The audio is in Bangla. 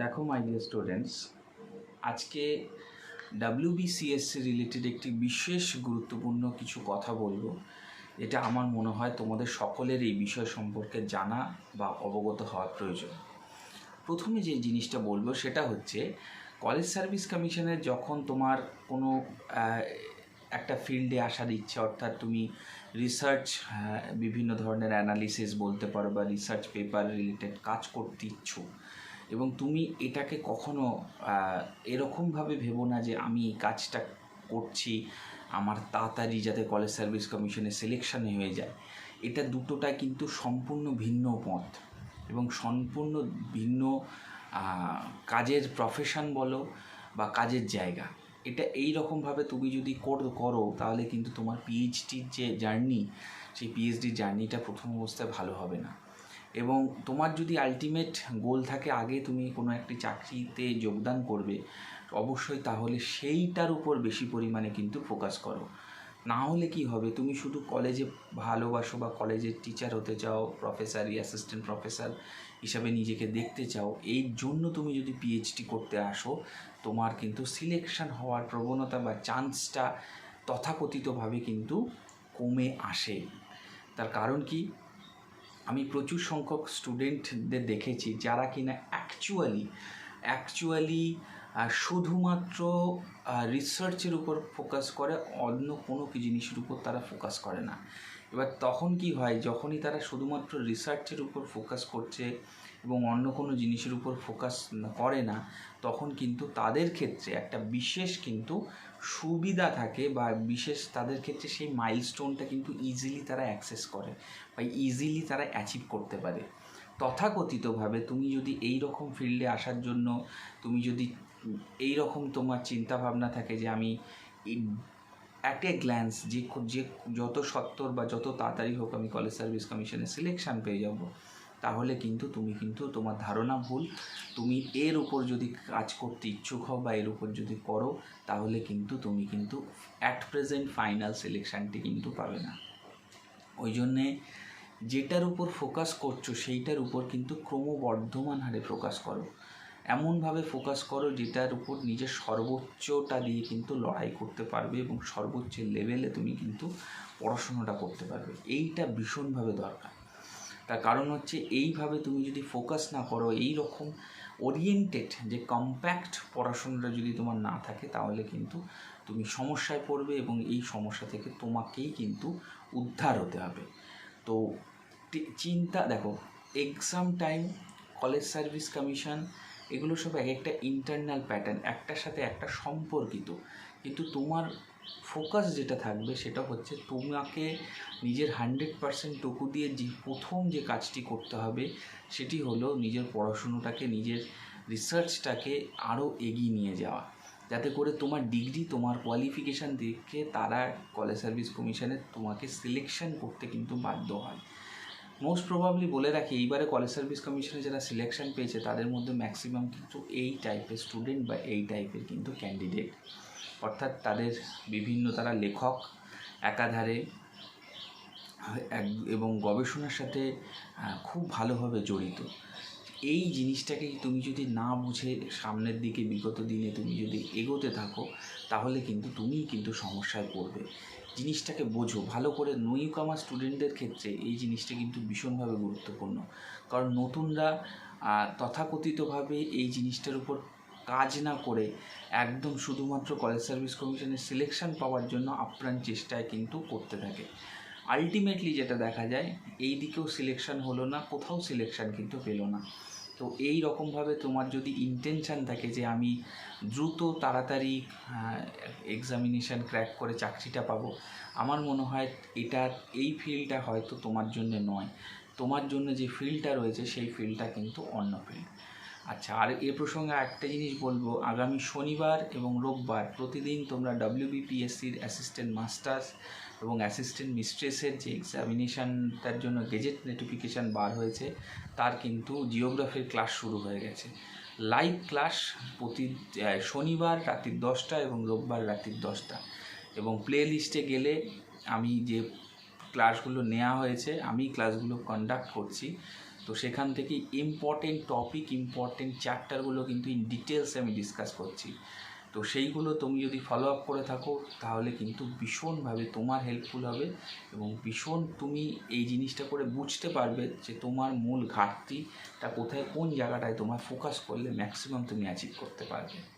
দেখো মাই ডিয়ার স্টুডেন্টস আজকে ডাব্লিউবিসিএসসি রিলেটেড একটি বিশেষ গুরুত্বপূর্ণ কিছু কথা বলব। এটা আমার মনে হয় তোমাদের সকলের এই বিষয় সম্পর্কে জানা বা অবগত হওয়া প্রয়োজন। প্রথমে যে জিনিসটা বলব, সেটা হচ্ছে কলেজ সার্ভিস কমিশনের যখন তোমার কোনো একটা ফিল্ডে আসার ইচ্ছে, অর্থাৎ তুমি রিসার্চ বিভিন্ন ধরনের অ্যানালিসিস বলতে পারো বা রিসার্চ পেপার রিলেটেড কাজ করতে ইচ্ছুক এবং তুমি এটাকে কখনো এরকমভাবে ভেবো না যে আমি এই কাজটা করছি, আমার তাড়াতাড়ি যাতে কলেজ সার্ভিস কমিশনে সিলেকশনে হয়ে যায়। এটা দুটোটা কিন্তু সম্পূর্ণ ভিন্ন পথ এবং সম্পূর্ণ ভিন্ন কাজের প্রফেশন বলো বা কাজের জায়গা। এটা এই রকমভাবে তুমি যদি কর- করো, তাহলে কিন্তু তোমার পিএইচডির যে জার্নি সেই পিএইচডির জার্নিটা প্রথম অবস্থায় ভালো হবে না। এবং তোমার যদি আলটিমেট গোল থাকে, আগে তুমি কোনো একটি চাকরিতে যোগদান করবে, অবশ্যই তাহলে সেইটার উপর বেশি পরিমাণে কিন্তু ফোকাস করো। না হলে কি হবে? তুমি শুধু কলেজে ভালোবাসো বা কলেজের টিচার হতে চাও প্রফেসর অ্যাসিস্ট্যান্ট প্রফেসর হিসাবে নিজেকে দেখতে চাও এই জন্য তুমি যদি পিএইচডি করতে আসো, তোমার কিন্তু সিলেকশন হওয়ার প্রবণতা বা চান্সটা তথাকথিতভাবে কিন্তু কমে আসে। তার কারণ কি? আমি প্রচুর সংখ্যক স্টুডেন্টদের দেখেছি যারা কিনা অ্যাকচুয়ালি অ্যাকচুয়ালি শুধুমাত্র রিসার্চের উপর ফোকাস করে, অন্য কোনো কি জিনিসের উপর তারা ফোকাস করে না। এবার তখন কি হয়, যখনই তারা শুধুমাত্র রিসার্চের উপর ফোকাস করছে এবং অন্য কোনো জিনিসের উপর ফোকাস করে না, তখন কিন্তু তাদের ক্ষেত্রে একটা বিশেষ কিন্তু সুবিধা থাকে বা বিশেষ তাদের ক্ষেত্রে সেই মাইলস্টোনটা কিন্তু ইজিলি তারা অ্যাক্সেস করে বা ইজিলি তারা অ্যাচিভ করতে পারে। তথাকথিতভাবে তুমি যদি এই রকম ফিল্ডে আসার জন্য, তুমি যদি এই রকম তোমার চিন্তা ভাবনা থাকে যে আমি অ্যাট এ গ্ল্যান্স যে যে, যত সত্তর বা যত তাড়াতাড়ি হোক আমি কলেজ সার্ভিস কমিশনে সিলেকশন পেয়ে যাব তাহলে কিন্তু তুমি কিন্তু তোমার ধারণা ভুল। তুমি এর উপর যদি কাজ করতে ইচ্ছুক হও বা এর উপর যদি করো, তাহলে কিন্তু তুমি কিন্তু অ্যাট প্রেজেন্ট ফাইনাল সিলেকশানটি কিন্তু পাবে না। ওই জন্যে যেটার উপর ফোকাস করছ, সেইটার উপর কিন্তু ক্রমবর্ধমান হারে ফোকাস করো। এমনভাবে ফোকাস করো যেটার উপর নিজের সর্বোচ্চটা দিয়ে কিন্তু লড়াই করতে পারবে এবং সর্বোচ্চ লেভেলে তুমি কিন্তু পড়াশোনাটা করতে পারবে। এইটা ভীষণভাবে দরকার। তার কারণ হচ্ছে এইভাবে তুমি যদি ফোকাস না করো এই রকম ওরিয়েন্টেড যে কম্প্যাক্ট পড়াশোনাটা যদি তোমার না থাকে, তাহলে কিন্তু তুমি সমস্যায় পড়বে এবং এই সমস্যা থেকে তোমাকেই কিন্তু উদ্ধার হতে হবে। তো চিন্তা, দেখো exam time college service commission এগুলো সব এক একটা ইন্টারনাল প্যাটার্ন একটার সাথে একটা সম্পর্কিত। কিন্তু তোমার ফোকাস যেটা থাকবে সেটা হচ্ছে তোমাকে নিজের হান্ড্রেড পার্সেন্ট টুকু দিয়ে যে প্রথম যে কাজটি করতে হবে, সেটি হলো নিজের পড়াশুনোটাকে, নিজের রিসার্চটাকে আরও এগিয়ে নিয়ে যাওয়া। যাতে করে তোমার ডিগ্রি তোমার কোয়ালিফিকেশান দেখে তারা কলেজ সার্ভিস কমিশনে তোমাকে সিলেকশন করতে কিন্তু বাধ্য হয়। মোস্ট প্রবাবলি বলে রাখি, এইবারে কলেজ সার্ভিস কমিশনে যারা সিলেকশন পেয়েছে, তাদের মধ্যে ম্যাক্সিমাম কিন্তু এই টাইপের স্টুডেন্ট বা এই টাইপের কিন্তু ক্যান্ডিডেট অর্থাৎ তাদের বিভিন্ন তারা লেখক একাধারে, এক- এবং গবেষণার সাথে খুব ভালোভাবে জড়িত। এই জিনিসটাকে তুমি যদি না বুঝে সামনের দিকে বিগত দিনে তুমি যদি এগোতে থাকো, তাহলে কিন্তু তুমিই কিন্তু সমস্যায় পড়বে। জিনিসটাকে বোঝো, ভালো করে নই কমার স্টুডেন্টদের ক্ষেত্রে এই জিনিসটা কিন্তু ভীষণভাবে গুরুত্বপূর্ণ। কারণ নতুনরা তথাকথিতভাবে এই জিনিসটার উপর কাজ না করে একদম শুধুমাত্র কলেজ সার্ভিস কমিশনের সিলেকশন পাওয়ার জন্য আপ্রাণ চেষ্টায় কিন্তু করতে থাকে। আলটিমেটলি যেটা দেখা যায়, এই দিকেও সিলেকশন হলো না, কোথাও সিলেকশন কিন্তু পেল না। তো এই রকমভাবে তোমার যদি ইন্টেনশান থাকে যে আমি দ্রুত তাড়াতাড়ি এক্সামিনেশান ক্র্যাক করে চাকরিটা পাবো, আমার মনে হয় এটা, এই ফিল্ডটা হয়তো তোমার জন্য নয়। তোমার জন্য যে ফিল্ডটা রয়েছে, সেই ফিল্ডটা কিন্তু অন্য ফিল্ড আচ্ছা আর এ প্রসঙ্গে একটা জিনিস বলব। আগামী শনিবার এবং রোববার প্রতিদিন তোমরা ডব্লিউবিপিএসসির অ্যাসিস্ট্যান্ট মাস্টার্স এবং অ্যাসিস্ট্যান্ট মিস্ট্রেসের যে এক্সামিনেশানটার জন্য গেজেট নোটিফিকেশান বার হয়েছে, তার কিন্তু জিওগ্রাফির ক্লাস শুরু হয়ে গেছে। লাইভ ক্লাস প্রতি শনিবার রাত্রির দশটা এবং রোববার রাত্রির দশটা। এবং প্লে লিস্টে গেলে আমি যে ক্লাসগুলো নেওয়া হয়েছে, আমি ক্লাসগুলো কন্ডাক্ট করছি। তো সেখান থেকে ইম্পর্টেন্ট টপিক ইম্পর্টেন্ট চ্যাপ্টারগুলো কিন্তু ইন ডিটেলসে আমি ডিসকাস করছি। তো সেইগুলো তুমি যদি ফলো আপ করে থাকো, তাহলে কিন্তু ভীষণভাবে তোমার হেল্পফুল হবে এবং ভীষণ তুমি এই জিনিসটা করে বুঝতে পারবে যে তোমার মূল ঘাটতিটা কোথায়, কোন জায়গাটায় তোমার ফোকাস করলে ম্যাক্সিমাম তুমি অ্যাচিভ করতে পারবে।